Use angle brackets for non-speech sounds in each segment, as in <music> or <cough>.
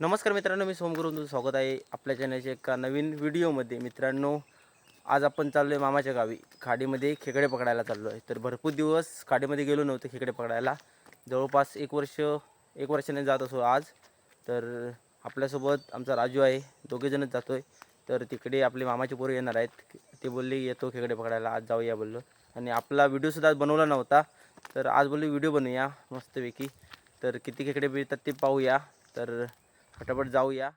नमस्कार मित्रांनो मी सोमगुरू तुमचं स्वागत आहे आपल्या चॅनलच्या एका नवीन व्हिडिओमध्ये. मित्रांनो आज आपण चाललो आहे मामाच्या गावी. खाडीमध्ये खेकडे पकडायला चाललो आहे तर भरपूर दिवस खाडीमध्ये गेलो नव्हतो खेकडे पकडायला. जवळपास एक वर्ष एक वर्षाने जात असो आज. तर आपल्यासोबत आमचा राजू आहे. दोघेजणच जातो आहे तर तिकडे आपले मामाचे पोरं येणार आहेत. ते बोलले येतो खेकडे पकडायला. आज जाऊया बोललो. आणि आपला व्हिडिओसुद्धा आज बनवला नव्हता. तर आज बोलले व्हिडिओ बनवूया मस्तपैकी. तर किती खेकडे मिळतात ते पाहूया. तर फटाफट जाऊया.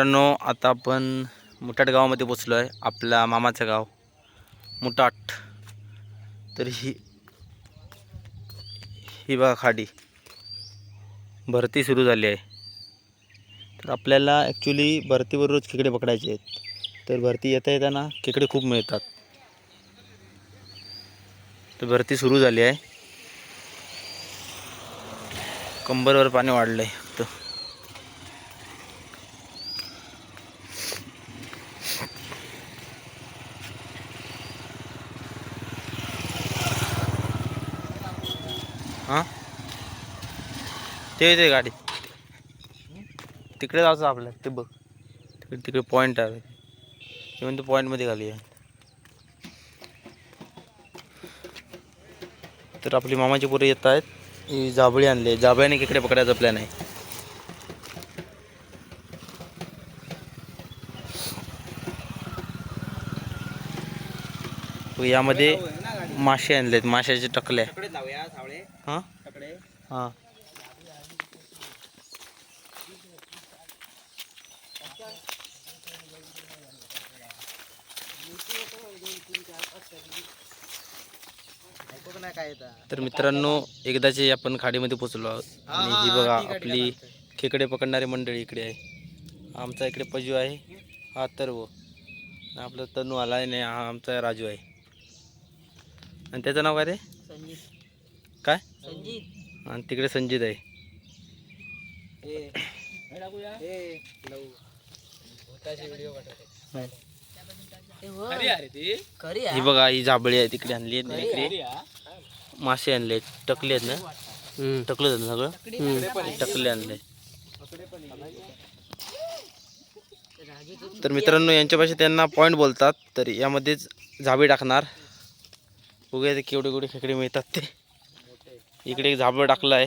मित्रांनो आता आपण मुटाट गावामध्ये पोचलो आहे आपल्या मामाचं गाव मुटाट. तर ही ही बघा खाडी. भरती सुरू झाली आहे. तर आपल्याला ॲक्च्युली भरतीवर रोज खेकडे पकडायचे आहेत. तर भरती येता येताना खेकडे खूप मिळतात. तर भरती सुरू झाली आहे. कंबरवर पाणी वाढलं आहे फक्त हां ते येते गाडी. तिकडे जायचं आपलं ते बघ. तिकडे तिकडे पॉईंट आहे. ते म्हणतो पॉईंटमध्ये आहे. तर आपली मामाची पोरं येत आहेत. जाबळी आणली जाबळ्याने इकडे पकडायचा प्लॅन आहे. यामध्ये मासे आणलेत. माशाचे टकल्या. हां? हां. तर मित्रांनो एकदाचे आपण खाडीमध्ये पोचलो आहोत. आणि ही बघा आपली खेकडे पकडणारी मंडळी इकडे आहे. आमचा इकडे पजू आहे हा तरव आपला तनू आला आहे आणि हा आमचा राजू आहे. आणि त्याचं नाव काय रे? काय? आणि तिकडे संजित आहे. ही बघा ही जांभळी आहे तिकडे आणली आहेत ना इकडे मासे आणले टकले आहेत ना? टकलं आहेत ना सगळं? टकले आणले. तर मित्रांनो यांच्या भाषेत त्यांना पॉईंट बोलतात तर यामध्येच झाबे टाकणार. बघूया ते केवढे केवढे खेकडे मिळतात ते. इकडे एक झाबं टाकलं आहे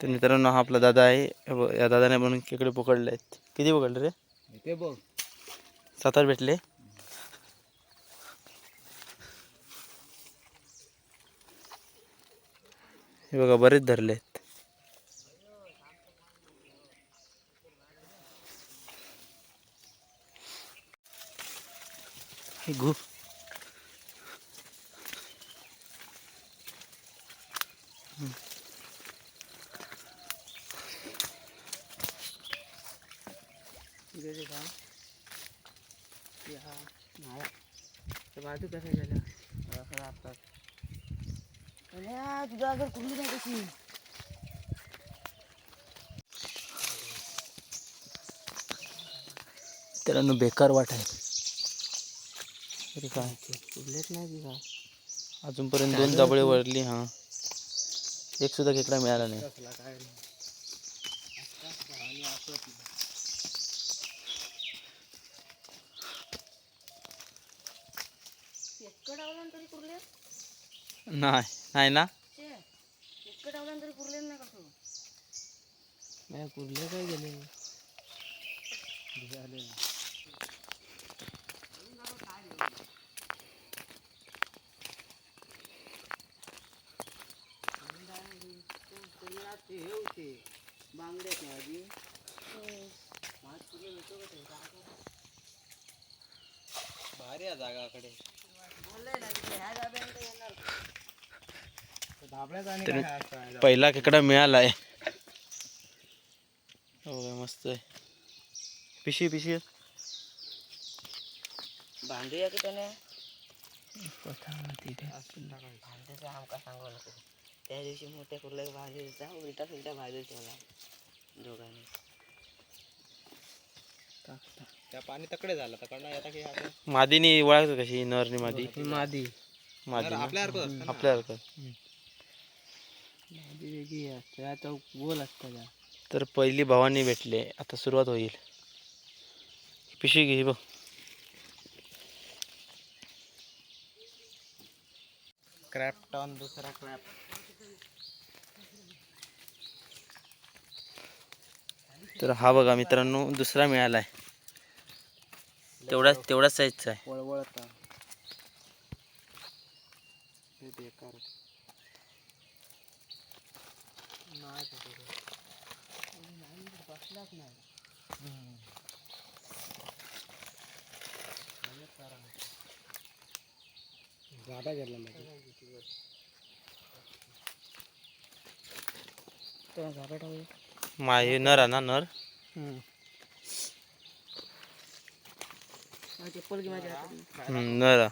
तर मित्रांनो हा आपला दादा आहे. या दादाने म्हणून खेकडे पकडले आहेत. किती पकडले रे? ते बघ. सात आठ भेटले. हे बघा बरेच धरले आहेत. हे घू. बाजू कसं झालं तुझा अगर कुठली नाही कशी त्याला बेकार वाट आहे तरी काय नाही ती काय अजूनपर्यंत दोन जाबळे वरली हा. एक सुद्धा खेकडा मिळाला नाही. तरी कुरले नाही नाही ना? इतकं डावलं तरी कुरले नाही कसं नाही कुरले काय गेले? आधी भारी आहे जागाकडे तर पहिला खेकडा मिळाला आहे हो काय मस्त आहे. पिशी पिशी. बांधूया की त्याने? भांड्याचं आमका सांगू नको. त्या दिवशी मोठ्या कुर्ल्या भाजायचा उलटा सुलटा भाजायचा मला. दोघांनी. त्या पाणी तकडे झालं तर कडनं येता की आता मादीनी ओळखतो कशी नरनी मादी? मादी. मादी. ना? आपल्यासारखं ना. आपल्यासारखं मादी वेगळी असते आता गोल असतं त्या तर पहिली भावानी भेटले. आता सुरुवात होईल. पिशवी घे ही बघ. क्रॅप्टॉन दुसरा क्रॅप तर हा बघा मित्रांनो दुसरा मिळाला आहे तेवढाच तेवढाच साईजचा आहे. वळवळता. हे बेकार गेला नाही. नर आहे ना नर? नर.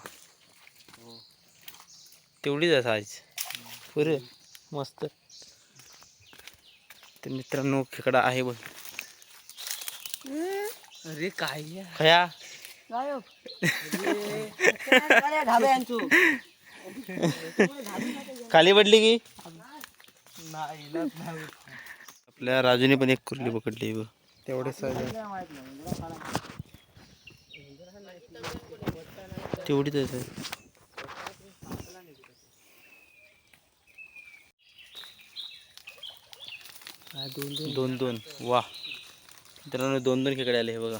तेवढीच आहे साईज पुरे मस्त. तर मित्रांनो खेकडा आहे बघ. अरे काय खया. खाली पडली की? आपल्या राजूने पण एक कुर्ली पकडली तेवढे सहज तेवढीच आहे दोन दोन दोन वा. मित्रांनो दोन दोन खेकडे आले हे बघा.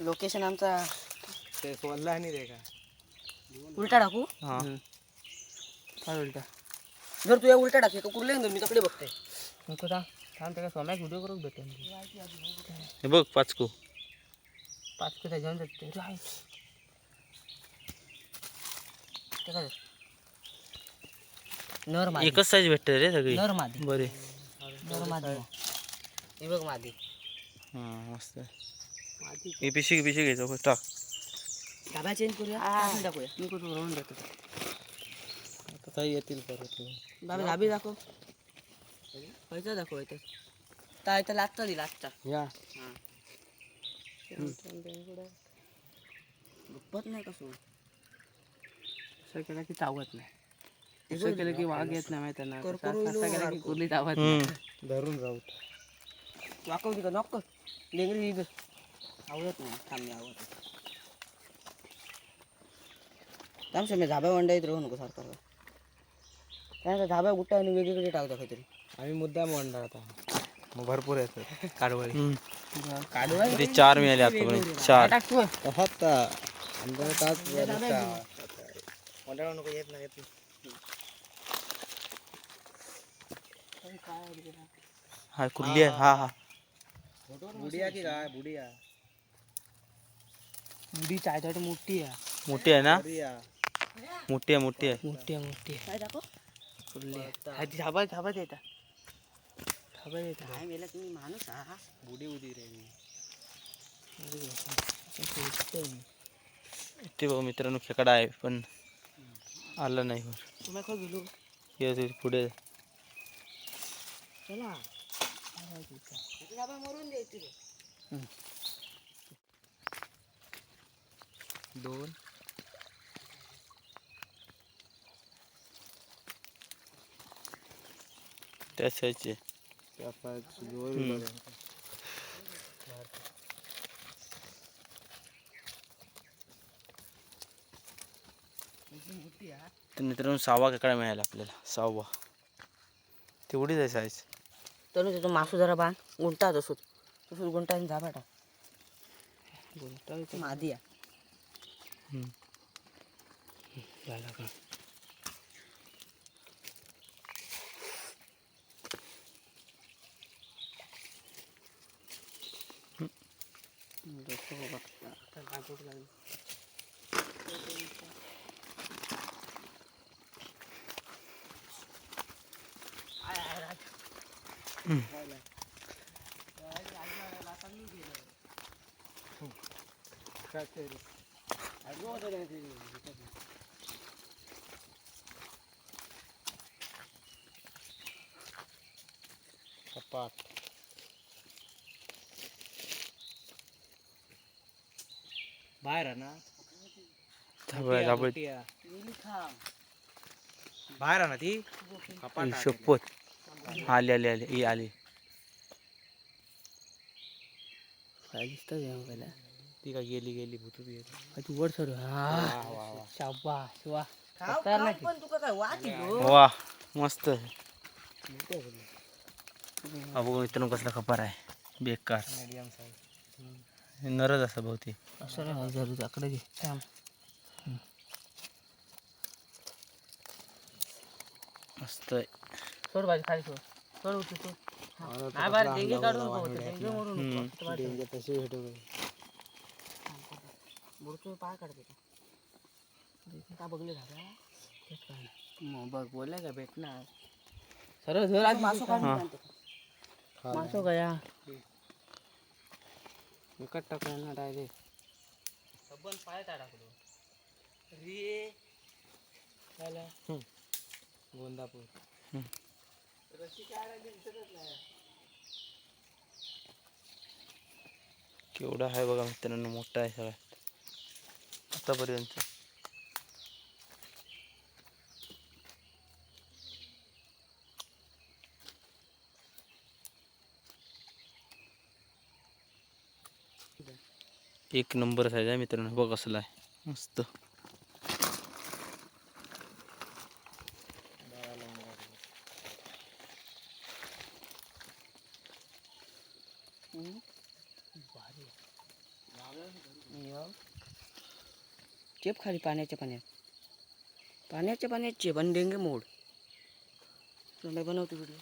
लोकेशन आमचा ते सोडला नाही रे का? उलटा टाकू? हा. काय उलटा? जर तुझ्या उलटा टाकते तो कुरले मी तकडे बघते. नको थांब थांब त्याला व्हिडिओ करून भेटेल हे बघ पाचको. पाच पिठा घेऊन जाते? नर मादी. एकच साईज भेटते रे सगळी. नर मादी. बरे. ही बघ मादी. हा मस्त. हे पिशी पिशी घ्यायचं टाक. धाबा चेंज करूया? टाकूया मी कुठं राहून जातो आता काही येतील परत. बाबा धाबी दाखव. व्हायचा दाखव व्हायचा काय तर लागता दिला आजचा या. गुप्पत नाही कसं असं केलं की चावत नाही. असं केलं की वाघ येत नाही माहिती आहे ना. करकरू असं केलं की कुर्ली चावत हम्म. धरून राहू वाकव तिकडं नॉक लेंगरी इथं. आवडत नाही. थांब मी आवडत थांब मी झाब्या वंडाईत राहू नको सारखं. त्यानंतर झाब्या गुट्टा आणि वेगवेगळे टाकतो काहीतरी. आम्ही मुद्दा म्हणणार आता. मग भरपूर येतात काढवळी हम्म. काढू चार मिळाले आतापर्यंत चार. टाकतो? आमच्या तास नको येत नाही येत हा कुर्ली आहे हा हा। बुडिया की काय बुडिया बुडी चायसाठी मोठी आहे मोठी आहे ना? मोठी आहे मोठी आहे मोठी आहे मोठी आहे कुर्ली आहे हा ती थांबा थांबा येता थांबा येता काय मेला तुम्ही माणूस हा बुडी उदी रे ते बघ मित्रांनो खेकडा आहे पण आला नाही वर तुम्ही खो गेलो ये ते पुढे चला. मरून द्यायची रे दोन त्या साईजचे हम्म. तर मित्रांनो सहावा खेकडा मिळाला आपल्याला. सहावा. तेवढीच आहे साईज तर तिथं मासू जरा बांध गुंटा तसंच तसंच गुंटा जा बेटा बोलता मादी आहे झाला का कपाट बाहेर आहे ना झाबड बाहेर आहे ना ती शपथ आली आली आली. ही आली. काय दिसतं या ती का गेली गेली भूतूत गेली तू वर सर. हा. वा पण तुका काय वाटी वा मस्त. अबो मित्रांनो कसला खपार आहे. बेकार. मीडियम साईज नरच असा बहुती असं नाही जरूर. त्याकडे घे. थांब. मस्त आहे. सोड भाजी खाली सोड. सोड उठू सोड. नाही बाहेर डेंगे काढू नको होते डेंगे मरू नको डेंगे तसे भेटू बुडतो पाय काढते का? बघले झाला? मग बघ बोलले का भेटणार? सरळ धर आधी मासू. मासो गया विकट टाकला ना डायरेक्ट सबन पाय टाकलो रे. झाला गोंदापूर. केवढा आहे बघा मित्रांनो मोठा आहे सगळ्यात आतापर्यंत. एक नंबर साईज आहे मित्रांनो बघ असला आहे. मस्त. चेप खाली पाण्याच्या पाण्यात पाण्याच्या पाण्यात चेप आणि डेंगे मोड बनवतो व्हिडिओ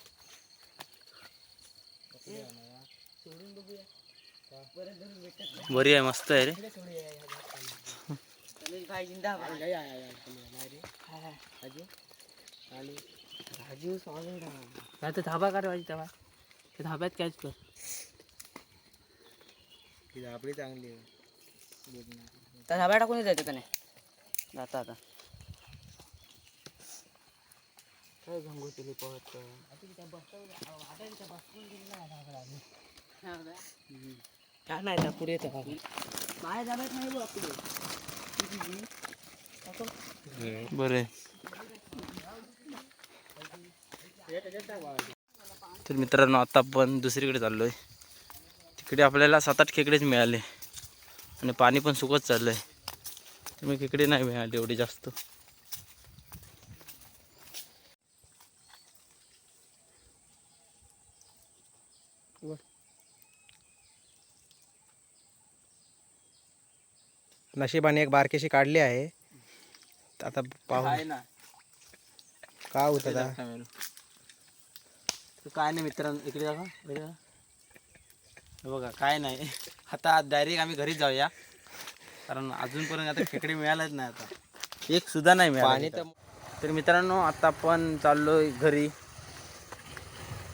बरी आहे मस्त आहे रे. काय तर धाबा काढ पाहिजे तेव्हा ते धाब्यात कॅच कर. आपली चांगली आहे. त्या धाब्या टाकून जायचं का नाही? जाता आता. काय गंगोत्री पळत काय नाही त्या पुढे येतं माझ्या धाब्यात नाही बघ आपली बरं. तर मित्रांनो आता आपण दुसरीकडे चाललो आहे तिकडे आपल्याला सात आठ खेकडेच मिळाले. आणि पाणी पण सुकत चाललं आहे त्यामुळे खेकडे नाही मिळाले एवढे जास्त. नशिबाने एक बारकेशी काढली आहे. आता पाहू. ना. काय होत काय नाही मित्रांनो इकडे. हे बघा काय नाही. आता डायरेक्ट आम्ही घरी जाऊया. कारण अजूनपर्यंत आता खेकडे मिळालंच नाही आता. एक सुद्धा नाही मिळाला इथं. तर मित्रांनो आता आपण चाललोय घरी.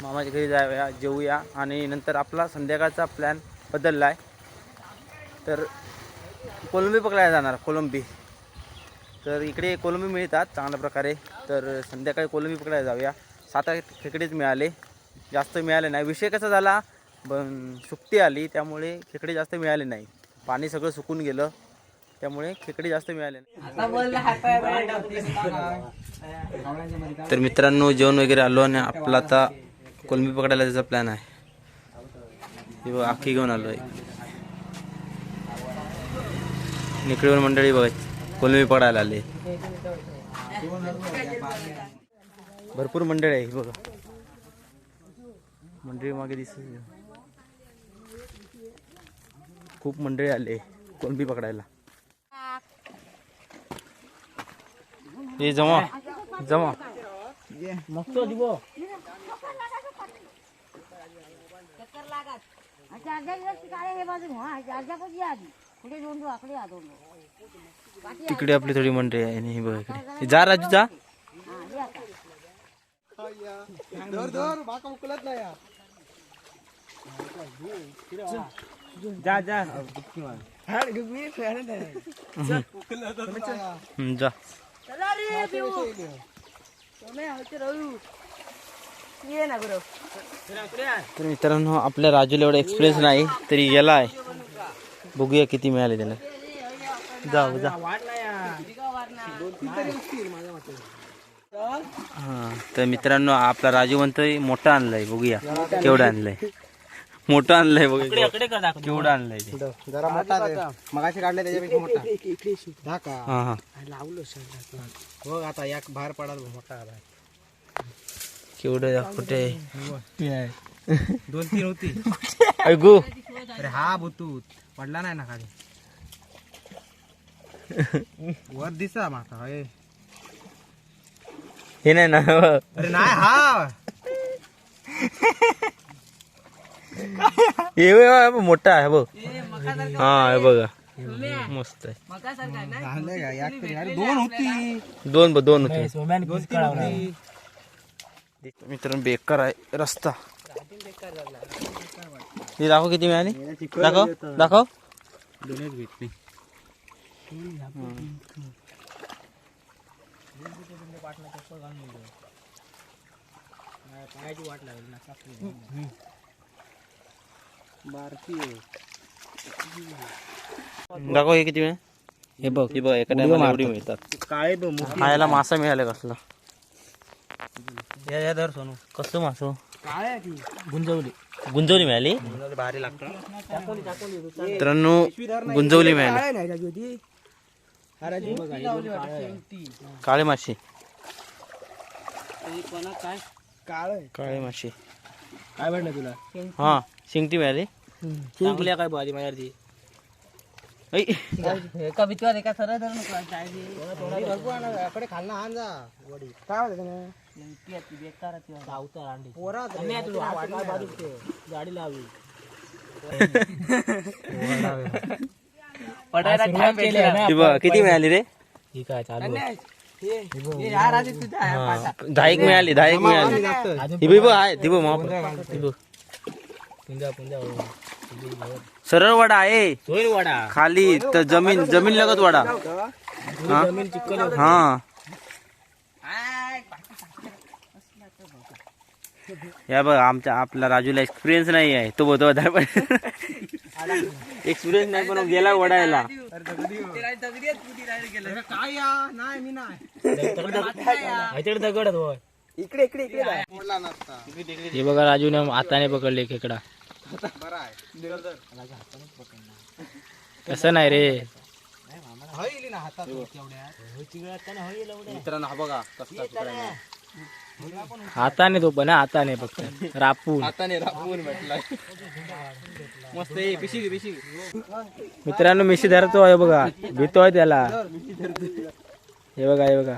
मामाच्या घरी जाऊया जेवूया आणि नंतर आपला संध्याकाळचा प्लॅन बदलला आहे तर कोलंबी पकडायला जाणार कोलंबी. तर इकडे कोलंबी मिळतात चांगल्या प्रकारे. तर संध्याकाळी कोलंबी पकडायला जाऊया. सात आठ खेकडेच मिळाले. जास्त मिळाले नाही. विषय कसा झाला? पण सुट्टी आली त्यामुळे खेकडे जास्त मिळाले नाही. पाणी सगळं सुकून गेलं त्यामुळे खेकडे जास्त मिळाले नाही. तर मित्रांनो जेवण वगैरे आलो आणि आपला आता कोलंबी पकडायला त्याचा प्लॅन आहे. हे बघ आखी घेऊन आलो आहे निकडीवर मंडळी बघ कोलंबी पकडायला आले. भरपूर मंडळी आहे बघा. मंडळी मागे दिसत खूप मंडळी आले कोलंबी पकडायला. ये जमा जमा. इकडे आपली थोडी मंडळी आहे आणि हे बघा इकडे. जा राजू जा. जा जा. जा. ये ना गुरु तर मित्रांनो आपल्या राजूला एवढा एक्सपिरियन्स नाही तरी गेला आहे. बघूया किती मिळाले त्याला. जा जा. हा तर मित्रांनो आपला राजू म्हणतोय मोठं आणलंय बघूया. केवढं आणलंय. मोठं आणलंय बघूया केवढं आणलंय ते? जरा मोठा मगाशी काढले त्याच्यापेक्षा मोठा. हा हा. लावलं बघ आता एक बाहेर पडाल मोठा आला. केवढं कुठे दोन तीन होती. ऐकू अरे हा बुतूत पडला नाही ना खाली. वर दिसा माका हे. हे नाही ना अरे नाही हा. <laughs> हे बघ, बघ, मोठा आहे बघ हा हे। बघा। मस्त आहे झालंय का? एक तरी. अरे दोन होती। दोन ब- दोन होते। दोन तीन होती मित्रांनो बेकार आहे रस्ता। हे दाखव किती मिळाली दाखव दाखव दोनच भेटली बारकी दाखव हे किती मिळाले हे बघ. हे बघ एका टायमाला एवढी मिळतात. काळे बघ खायला मासा मिळाला कसला? या धर सोनू. कसलं मासो? काळे ती? गुंजवली. गुंजवली मिळाली? भारी लागतं. मित्रांनो गुंजवली मिळाली. काळे नाही होती? काळे मासे. काय? काळे. काळे मासे. काय भेटलं तुला? हा. शिंगटी मिळाली. चांगली काय भाजी माझ्या ऐ, एका भीतीवर एका सरळ धरून कडे खालना आण जा. वडी. काय होतं अवतार अंडी. पोरा गाडी लावली हे बघ किती मिळाली रे? ही काय चालू दहा एक मिळाली दहा एक मिळाली. बघ, बघ आहे ती बघ माप बघ. पुंजा पुंजा सरळ वडा आहे वाडा. खाली तर जमीन जमीन लगत वडा. हा? हा. या बघ आमच्या आपला राजूला एक्सपिरियन्स नाही आहे. तो बोलतो एक्सपिरियन्स नाही पण गेला वडायला. काय या नाही मी नाही ह्याच्याकडे दगड होय. इकडे इकडे इकडे. हे बघा राजूने हाताने पकडले खेकडा. बरं आहे. तसं नाही रे? मित्रांनो हा बघा कसला तुकडा हाताने तो पण हाताने फक्त. रापून. हाताने राबवून भेटलाय. मस्त आहे पिशी पिशी मित्रांनो मिशी धरतो आहे बघा. भीतोय त्याला. हे बघा हे बघा.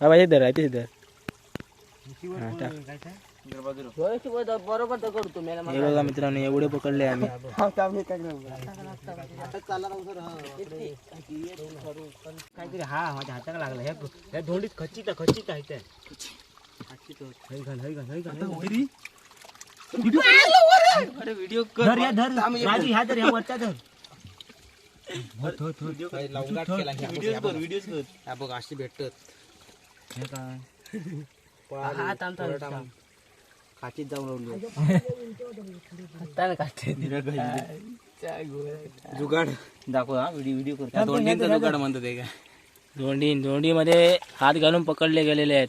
हा हे धर आहे ते धर. बरोबर तर करतो मला हे बघा मित्रांनो एवढे पकडले आम्ही. काहीतरी हा माझ्या हाताला लागला. ह्या धोंडीत खचित खचित आहे हय धर धर. धर बघ अशी भेटत हे काय? खाचीत जाऊन राहिली हाताने काढते जुगाड. दाखव हा व्हिडिओ व्हिडिओ करतो. दोंडींचा जुगाड म्हणतात ते काय? धोंडी धोंडीमध्ये हात घालून पकडले गेलेले आहेत.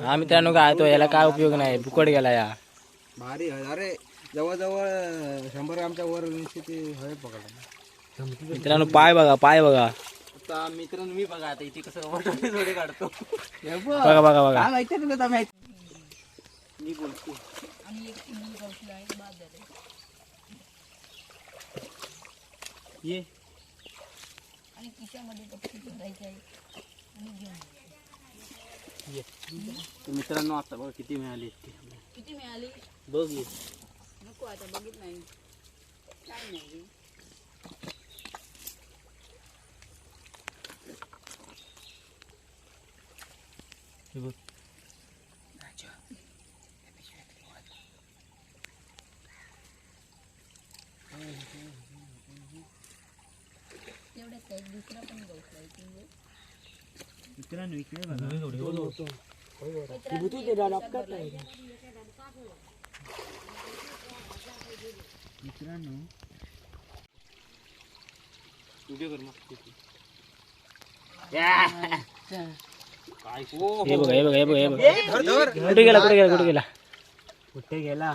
हा मित्रांनो काय तो याला काय उपयोग नाही. फुकट गेला या. भारी. अरे जवळजवळ शंभर ग्रामच्या वर ते हळे पकडा मित्रांनो पाय बघा पाय बघा. आता मित्रांनो मी बघा आता इथे कसं थोडे काढतो. बघा. बघा बघा काय माहिती तुला तर माहिती. मी बोलतो. ये. ये. तर मित्रांनो आता बघा किती मिळाली किती मिळाली? बघ ये. नको आता बघित नाही. काय नाही हे बघ. मित्रांनो इकडे. मित्रांनो व्हिडिओ कर मग. हे बघा हे बघा हे बघा हे बघा. कुठे गेला कुठे गेला कुठे गेला? कुठे गेला?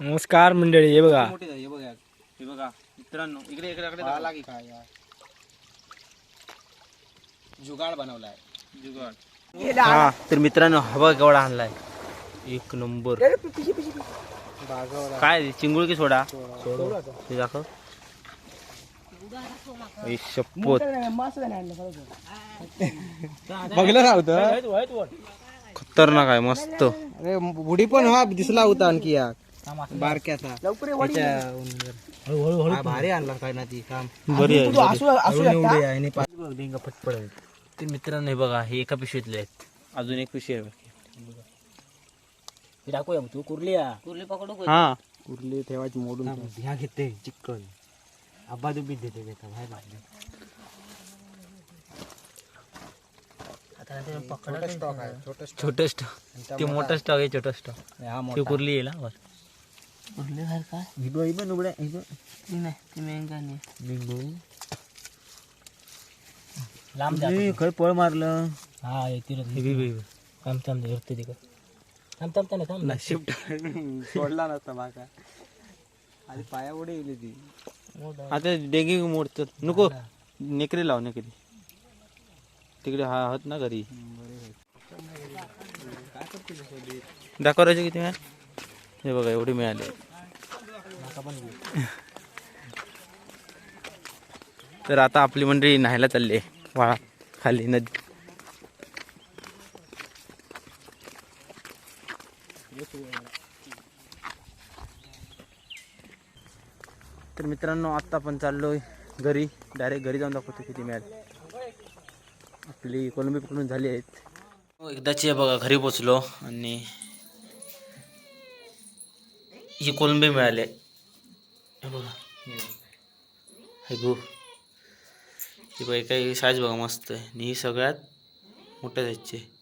नमस्कार मंडळी हे बघा. मोठी झाली हे बघा. हे बघा मित्रांनो इकडे इकडे इकडे काय यार? जुगाड बनवलाय. जुगाड. हा तर मित्रांनो हवा केवढा आणलाय? एक नंबर. काय चिंगुळ की सोडा? दाखव. शपथ बघलं नव्हतं खतरनाक आहे मस्त. अरे बुडी पण हा दिसला होता आणखी या. बारक्याचा. त्याच्या उंदर. भारी आणला काय ना ती काम. बरी आहे ते मित्रांनो हे बघा हे एका पिशवीतले आहेत. अजून एक पिशवी आहे टाकूया तू कुरली या. कुर्ली पकडू का? हा. कुर्ली ठेवायची मोडून. ह्या घेते चिकन आबा दुबी देते देता बाहेर आता ते पकडा स्टॉक आहे छोटं छोट स्टॉक ते मोठं स्टॉक आहे छोटं स्टॉक हा ते कुर्ली येईल हा वर. कुर्ली बाहेर काय? हिबो हिबो नुबड्या हिबो ती नाही ती मेंगा नाही. बिंगो. लांब खय पळ मारलं. हा येते हे बी- बी- बी. थांब थांब धरते तिकडे. थांब थांब थांब थांब. नशीब सोडला <laughs> नसता माका आणि पाया उडे येईल ती. आता डेंगी मोडतात नको. नेकरी लाव नेकरी. तिकडे हा आहात ना घरी. दाखवायचे किती मिळाले? हे बघा एवढे मिळाले. तर आता आपली मंडळी न्हायला चालली वाळा खाली नदी तर मित्रांनो आत्ता पण चाललो आहे घरी. डायरेक्ट घरी जाऊन दाखवतो किती मिळाले आपली कोलंबी पकडून झाली आहेत. हो, एकदाची बघा घरी पोचलो आणि ही कोलंबी मिळाली आहे. बघा. हे ही काही साईज बघा मस्त आहे. आणि ही सगळ्यात मोठ्या साईजची आहे.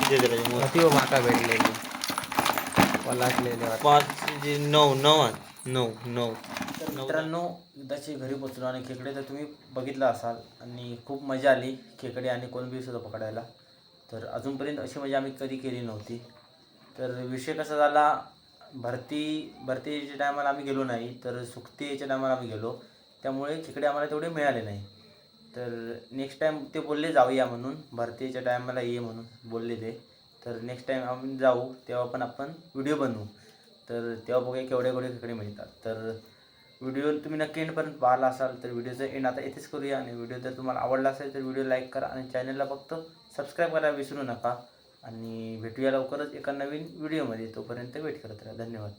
किती दिले ते मोज? ती माका भेटलेली पलाटलेले पाच नऊ नऊ नऊ नऊ. नऊ मित्रांनो एकदाची घरी पोचलो आणि खेकडे तर तुम्ही बघितलं असाल आणि खूप मजा आली खेकडे आणि कोलंबी सुद्धा पकडायला. तर अजूनपर्यंत अशी मजा आम्ही कधी केली नव्हती. तर विषय कसा झाला भरती भरतीच्या टायमाला आम्ही गेलो नाही तर सुक्तीच्या टायमाला आम्ही गेलो. त्यामुळे खेकडे आम्हाला तेवढे मिळाले नाही. तर नेक्स्ट टाईम ते बोलले जाऊया म्हणून भरतीच्या टायमाला ये म्हणून बोलले ते. तर नेक्स्ट टाईम आम्ही जाऊ तेव्हा पण आपण व्हिडिओ बनवू. तर तेव्हा बघूया केवढे केवढे खेकडे मिळतात. तर व्हिडिओ तुम्ही नक्की एंडपर्यंत पाहिला असाल तर व्हिडिओचं एंड आता इथेच करूया आणि व्हिडिओ जर तुम्हाला आवडला असेल तर व्हिडिओ लाईक करा आणि चॅनलला फक्त सबस्क्राईब करायला विसरू नका. आणि भेटूया लवकरच एका नवीन व्हिडिओमध्ये. तोपर्यंत वेट करत राहा. धन्यवाद.